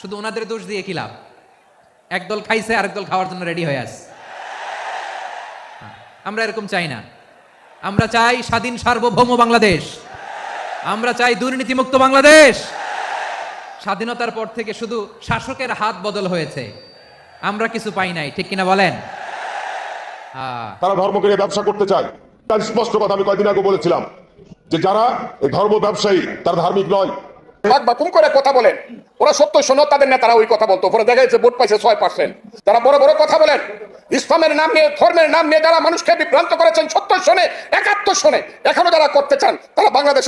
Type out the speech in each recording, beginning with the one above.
শুধু ওনাদের দোষ দিয়ে কি লাভ? একদল খাইছে, আরেক দল খাওয়ার জন্য রেডি হয়ে আছে। আমরা এরকম চাই না। আমরা চাই স্বাধীন সার্বভৌম বাংলাদেশ। আমরা চাই দুর্নীতিমুক্ত বাংলাদেশ। স্বাধীনতার পর থেকে শুধু শাসকের হাত বদল হয়েছে। আমরা কিছু পাই নাই, ঠিক কিনা বলেন? তারা ধর্মকে নিয়ে ব্যবসা করতে চায়। তার স্পষ্ট কথা আমি কয়দিন আগে বলেছিলাম যে যারা ধর্ম ব্যবসায়ী, তারা ধার্মিক নয়। তারা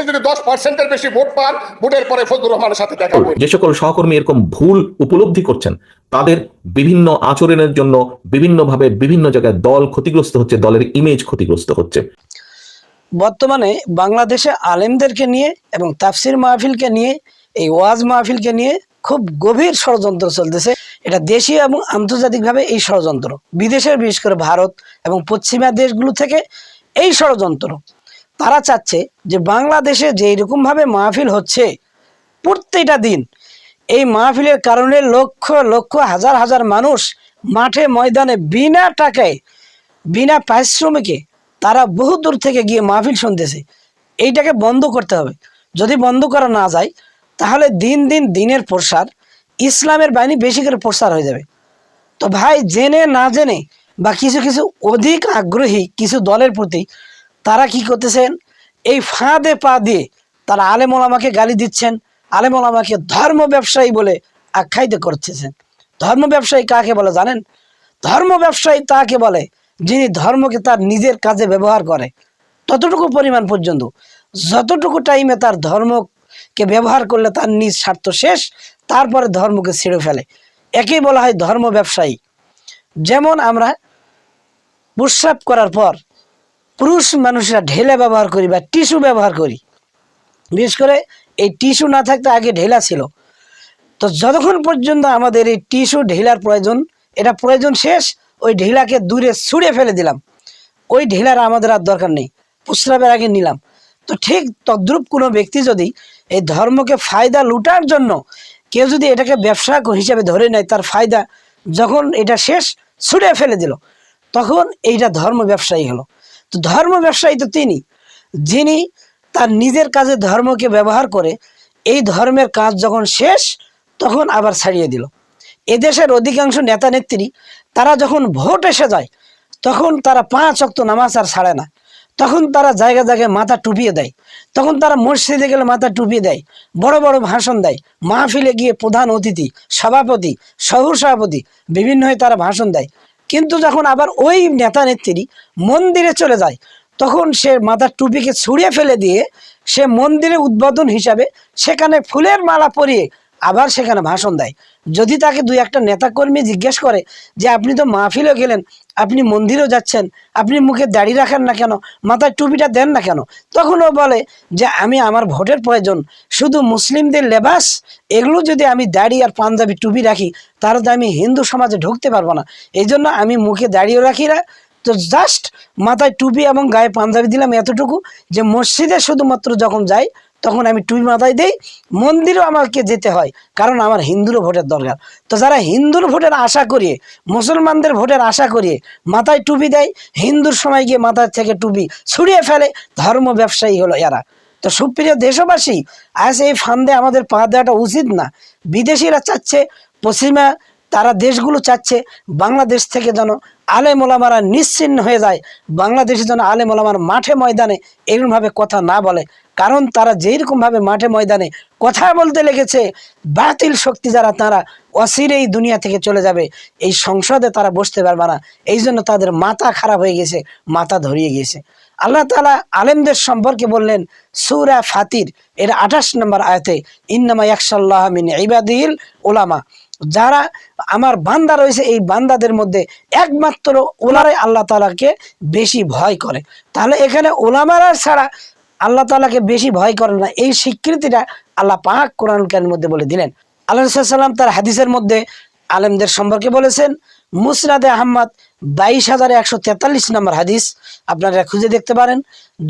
যদি দশ বেশি ভোট ভোটের পরে যে সকল সহকর্মী এরকম ভুল উপলব্ধি করছেন, তাদের বিভিন্ন আচরণের জন্য বিভিন্নভাবে বিভিন্ন জায়গায় দল ক্ষতিগ্রস্ত হচ্ছে, দলের ইমেজ ক্ষতিগ্রস্ত হচ্ছে। বর্তমানে বাংলাদেশে আলেমদেরকে নিয়ে এবং তাফসির মাহফিলকে নিয়ে, এই ওয়াজ মাহফিলকে নিয়ে খুব গভীর ষড়যন্ত্র চলতেছে। এটা দেশীয় এবং আন্তর্জাতিকভাবে এই ষড়যন্ত্র। বিদেশের, বিশেষ করে ভারত এবং পশ্চিমা দেশগুলো থেকে এই ষড়যন্ত্র। তারা চাচ্ছে যে বাংলাদেশে যে এরকমভাবে মাহফিল হচ্ছে প্রত্যেকটা দিন, এই মাহফিলের কারণে লক্ষ লক্ষ, হাজার হাজার মানুষ মাঠে ময়দানে বিনা টাকায়, বিনা পারিশ্রমিকে তারা বহু দূর থেকে গিয়ে মাহফিল শুনতেছে। এইটাকে বন্ধ করতে হবে। যদি বন্ধ করা না যায়, তাহলে দিন দিন দিনের প্রসার, ইসলামের বাহিনী বেশি করে প্রসার হয়ে যাবে। তো ভাই, জেনে না জেনে বা কিছু কিছু অধিক আগ্রহী কিছু দলের প্রতি তারা কি করতেছেন? এই ফাঁদে পা দিয়ে তারা আলেমোলামাকে গালি দিচ্ছেন, আলেমোলামাকে ধর্ম ব্যবসায়ী বলে আখ্যায়িত করতেছেন। ধর্ম ব্যবসায়ী কাকে বলে জানেন? ধর্ম ব্যবসায়ী তাকে বলে যিনি ধর্মকে তার নিজের কাজে ব্যবহার করে, ততটুকু পরিমাণ পর্যন্ত। যতটুকু টাইমে তার ধর্মকে ব্যবহার করলে তার নিজ স্বার্থ শেষ, তারপরে ধর্মকে ছেড়ে ফেলে। একেই বলা হয় ধর্ম ব্যবসায়ী। যেমন আমরা প্রস্রাব করার পর পুরুষ মানুষরা ঢেলা ব্যবহার করি বা টিস্যু ব্যবহার করি। বিশেষ করে এই টিস্যু না থাকতে আগে ঢেলা ছিল। তো যতক্ষণ পর্যন্ত আমাদের এই টিস্যু ঢেলার প্রয়োজন, এটা প্রয়োজন শেষ ওই ঢেলাকে দূরে ছুঁড়ে ফেলে দিলাম। ওই ঢেলার আমাদের আর দরকার নেই। প্রস্রাবের আগে নিলাম। তো ঠিক তদ্রূপ কোনো ব্যক্তি যদি এই ধর্মকে ফায়দা লুটার জন্য কেউ যদি এটাকে ব্যবসা হিসেবে ধরে নেয়, তার ফায়দা যখন এটা শেষ ছুঁড়ে ফেলে দিল, তখন এইটা ধর্ম ব্যবসায়ী হলো। তো ধর্ম ব্যবসায়ী তো তিনি। যিনি তার নিজের কাজে ধর্মকে ব্যবহার করে এই ধর্মের কাজ যখন শেষ, তখন আবার ছাড়িয়ে দিল। এদেশের অধিকাংশ নেতা নেত্রী তারা যখন ভোট এসে যায়, তখন তারা পাঁচ অক্ত নামাজ আর ছাড়ে না। তখন তারা জায়গা জায়গায় মাথা টুপিয়ে দেয়। তখন তারা মসজিদে গেলে মাথা টুপিয়ে দেয়, বড় বড় ভাষণ দেয়। মাহফিলে গিয়ে প্রধান অতিথি, সভাপতি সহ সভাপতি বিভিন্ন হয়ে তারা ভাষণ দেয়। কিন্তু যখন আবার ওই নেতা নেত্রী মন্দিরে চলে যায়, তখন সে মাথার টুপিকে ছুঁড়ে ফেলে দিয়ে সে মন্দিরে উদ্বোধন হিসাবে সেখানে ফুলের মালা পরিয়ে আবার সেখানে ভাষণ দেয়। যদি তাকে দুই একটা নেতাকর্মী জিজ্ঞেস করে যে, আপনি তো মাহফিলও গেলেন, আপনি মন্দিরেও যাচ্ছেন, আপনি মুখে দাড়ি রাখেন না কেন, মাথায় টুপিটা দেন না কেন? তখন ও বলে যে, আমি আমার ভোটের প্রয়োজন, শুধু মুসলিমদের লেবাস, এগুলো যদি আমি দাড়ি আর পাঞ্জাবি টুপি রাখি, তাহলে তো আমি হিন্দু সমাজে ঢুকতে পারব না। এই জন্য আমি মুখে দাড়িও রাখি না। তো জাস্ট মাথায় টুপি এবং গায়ে পাঞ্জাবি দিলাম এতটুকু যে, মসজিদে শুধুমাত্র যখন যাই তখন আমি টুপি মাথায় দেই, মন্দিরেও আমাকে যেতে হয়, কারণ আমার হিন্দুরও ভোটের দরকার। তো যারা হিন্দুর ভোটের আশা করিয়ে, মুসলমানদের ভোটের আশা করিয়ে মাথায় টুপি দেয়, হিন্দুর সময় গিয়ে মাথার থেকে টুপি ছুড়িয়ে ফেলে, ধর্ম ব্যবসায়ী হলো এরা। তো সুপ্রিয় দেশবাসী, আজ এই ফান্দে আমাদের পা দেওয়াটা উচিত না। বিদেশিরা চাচ্ছে পশ্চিমা তারা দেশগুলো চাচ্ছে, বাংলাদেশ থেকে যেন আলেম ওলামারা নিশ্চিন্ন হয়ে যায়, বাংলাদেশে যেন আলেম ওলামার মাঠে ময়দানে এরকমভাবে কথা না বলে। কারণ তারা যেরকমভাবে মাঠে ময়দানে কথা বলতে লেগেছে, বাতিল শক্তি যারা, তারা অচিরেই দুনিয়া থেকে চলে যাবে। এই সংসদে তারা বসতে পারবে না। এই জন্য তাদের মাথা খারাপ হয়ে গেছে, মাথা ধরিয়ে গেছে আল্লাহ তালা আলেমদের সম্পর্কে বললেন, সুরা ফাতির, এর আঠাশ নম্বর আয়তে, ইন্নামা একশাল্লাহ মিন ইবাদিল ওলামা যারা আমার বান্দা রয়েছে, এই বান্দাদের মধ্যে একমাত্র ওলারাই আল্লাহ তালাকে বেশি ভয় করে। তাহলে এখানে ওলামারা ছাড়া আল্লাহ তালাকে বেশি ভয় করে না। এই স্বীকৃতিটা আল্লাহ পাক কোরআন কারির মধ্যে বলে দিলেন। আল্লাহ সাল্লাম তার হাদিসের মধ্যে আলেমদের সম্পর্কে বলেছেন মুসরাদে আহম্মদ বাইশ হাজার একশো তেতাল্লিশ নম্বর হাদিস, আপনারা খুঁজে দেখতে পারেন।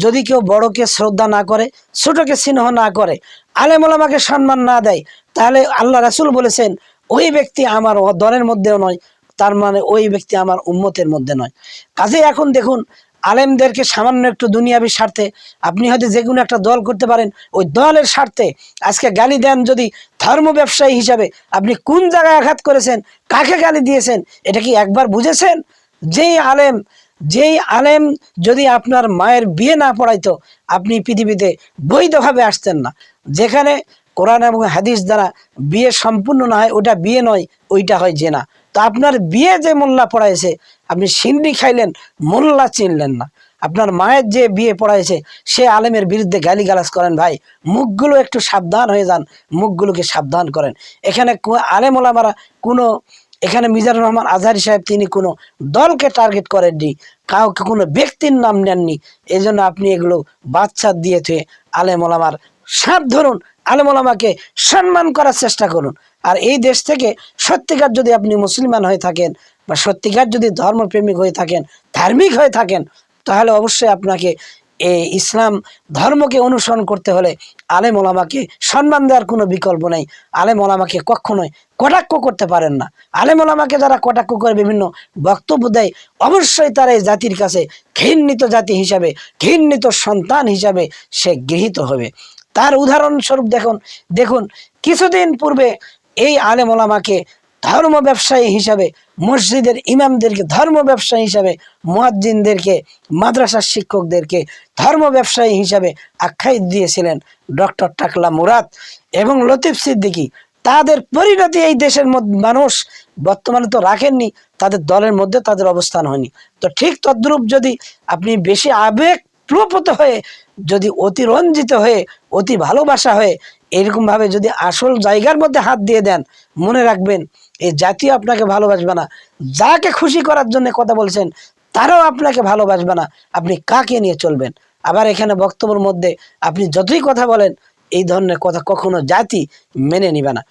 যদি কেউ বড়কে শ্রদ্ধা না করে, ছোটকে স্নেহ না করে, আলেম ওলামাকে সম্মান না দেয়, তাহলে আল্লাহ রাসুল বলেছেন ওই ব্যক্তি আমার দলের মধ্যেও নয়, তার মানে ওই ব্যক্তি আমার উম্মতের মধ্যে নয়। কাজে এখন দেখুন, আলেমদেরকে সামান্য একটু দুনিয়াবি স্বার্থে আপনি হয়তো যে কোনো একটা দল করতে পারেন, ওই দলের স্বার্থে আজকে গালি দেন যদি ধর্ম ব্যবসায়ী হিসাবে আপনি কোন জায়গায় আঘাত করেছেন, কাকে গালি দিয়েছেন, এটা কি একবার বুঝেছেন? যেই আলেম যেই আলেম যদি আপনার মায়ের বিয়ে না পড়াইতো, আপনি পৃথিবীতে বৈধভাবে আসতেন না। যেখানে কোরআন এবং হাদিস দ্বারা বিয়ে সম্পূর্ণ না হয়, ওটা বিয়ে নয়, ওইটা হয় জেনা। তো আপনার বিয়ে যে মোল্লা পড়াইছে, আপনি সিন্ডি খাইলেন, মোল্লা চিনলেন না। আপনার মায়ের যে বিয়ে পড়াইছে, সে আলেমের বিরুদ্ধে গালিগালাজ করেন, ভাই, মুখগুলো একটু সাবধান হয়ে যান, মুখগুলোকে সাবধান করেন। এখানে আলেম ওলামারা কোনো এখানে মিজানুর রহমান আজহারি সাহেব, তিনি কোনো দলকে টার্গেট করেননি, কাউকে কোনো ব্যক্তির নাম নেননি। এই জন্য আপনি এগুলো বাচ্চা দিয়ে থুয়ে আলেম ওলামার সাপ ধরুন আলেম ওলামাকে সম্মান করার চেষ্টা করুন। আর এই দেশ থেকে সত্যিকার যদি আপনি মুসলমান হয়ে থাকেন বা সত্যিকার যদি ধর্মপ্রেমিক হয়ে থাকেন, ধার্মিক হয়ে থাকেন, তাহলে অবশ্যই আপনাকে এই ইসলাম ধর্মকে অনুসরণ করতে হলে আলেম ওলামাকে সম্মান দেওয়ার কোনো বিকল্প নেই। আলেম ওলামাকে কখনোই কটাক্ষ করতে পারেন না। আলেম ওলামাকে যারা কটাক্ষ করে বিভিন্ন বক্তব্য দেয়, অবশ্যই তারা এই জাতির কাছে ঘৃণিত জাতি হিসাবে, ঘৃণিত সন্তান হিসাবে সে গৃহীত হবে। তার উদাহরণস্বরূপ দেখুন দেখুন, কিছুদিন পূর্বে এই আলেম ওলামাকে ধর্ম ব্যবসায়ী হিসাবে, মসজিদের ইমামদেরকে ধর্ম ব্যবসায়ী হিসাবে, মুয়াজ্জিনদেরকে, মাদ্রাসার শিক্ষকদেরকে ধর্ম ব্যবসায়ী হিসাবে আখ্যায়িত দিয়েছিলেন ডক্টর টাকলা মুরাদ এবং লতিফ সিদ্দিকী। তাদের পরিণতি এই দেশের মানুষ বর্তমানে তো রাখেননি, তাদের দলের মধ্যে তাদের অবস্থান হয়নি। তো ঠিক তদ্রূপ যদি আপনি বেশি আবেগ প্রপত হয়ে, যদি অতি রঞ্জিত হয়ে, অতি ভালোবাসা হয়ে, এরকম ভাবে যদি আসল জায়গার মধ্যে হাত দিয়ে দেন, মনে রাখবেন এই জাতীয় আপনাকে ভালোবাসবে না। যাকে খুশি করার জন্য কথা বলছেন, তারাও আপনাকে ভালোবাসবে না। আপনি কাকে নিয়ে চলবেন? আবার এখানে বক্তব্যের মধ্যে আপনি যতই কথা বলেন, এই ধরনের কথা কখনো জাতি মেনে নিবে না।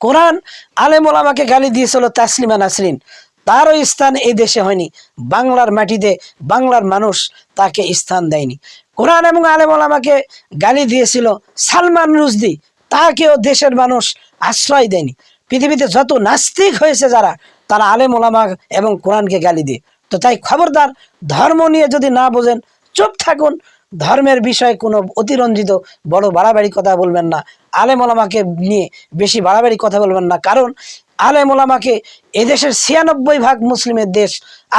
কোরআন আলেম ওলামাকে গালি দিয়েছিল তাসলিমা নাসরিন। তারও স্থান এই দেশে হয়নি। বাংলার মাটিতে বাংলার মানুষ তাকে স্থান দেয়নি। কোরআন এবং আলেম ওলামাকে গালি দিয়েছিল সালমান রুজদি তাকেও দেশের মানুষ আশ্রয় দেয়নি। পৃথিবীতে যত নাস্তিক হয়েছে যারা, তারা আলেম ওলামা এবং কোরআনকে গালি দিয়ে। তো তাই খবরদার, ধর্ম নিয়ে যদি না বোঝেন, চুপ থাকুন। ধর্মের বিষয়ে কোনো অতিরঞ্জিত বড় বাড়াবাড়ি কথা বলবেন না। আলেম ওলামাকে নিয়ে বেশি বাড়াবাড়ি কথা বলবেন না। কারণ আলেম ওলামাকে এদেশের ছিয়ানব্বই ভাগ মুসলিমের দেশ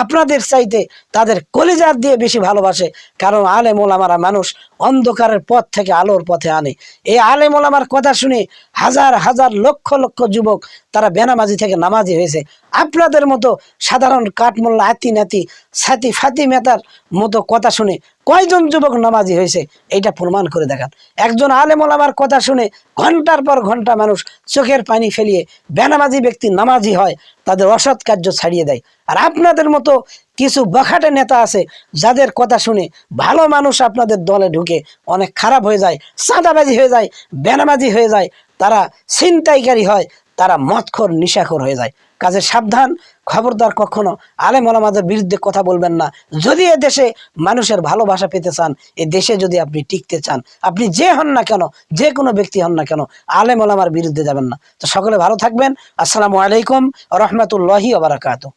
আপনাদের চাইতে তাদের কলিজার দিয়ে বেশি ভালোবাসে, কারণ আলেম ওলামারা মানুষ অন্ধকারের পথ থেকে আলোর পথে আনে। এই আলেম ওলামার কথা শুনে হাজার হাজার লক্ষ লক্ষ যুবক তারা বেনামাজি থেকে নামাজি হয়েছে। আপনাদের মতো সাধারণ কাঠমোল্লা আতি নাতি সাথী ফাতি মেতার মতো কথা শুনে কয়জন যুবক নামাজি হয়েছে এটা প্রমাণ করে দেখান। একজন আলেম ওলামার কথা শুনে ঘণ্টার পর ঘণ্টা মানুষ চোখের পানি ফেলিয়ে বেনামাজি ব্যক্তি নামাজি হয়। তাদের অসৎ কার্য ছাড়িয়ে দেয়। আর আপনাদের মতো কিছু বখাটে নেতা আছে, যাদের কথা শুনে ভালো মানুষ আপনাদের দলে ঢুকে অনেক খারাপ হয়ে যায়, চাঁদাবাজি হয়ে যায়, বেনামাজি হয়ে যায়, তারা ছিনতাইকারী হয় তারা মতখর নিশাখর হয়ে যায়। কাজে সাবধান, খবরদার কখনো আলেম ওলামাদের বিরুদ্ধে কথা বলবেন না। যদি এ দেশে মানুষের ভালোবাসা পেতে চান, এ দেশে যদি আপনি টিকতে চান, আপনি যে হন না কেন, যে কোনো ব্যক্তি হন না কেন, আলেম ওলামার বিরুদ্ধে যাবেন না। তো সকলে ভালো থাকবেন। আসসালামু আলাইকুম রহমতুল্লাহি ওবরাকাতু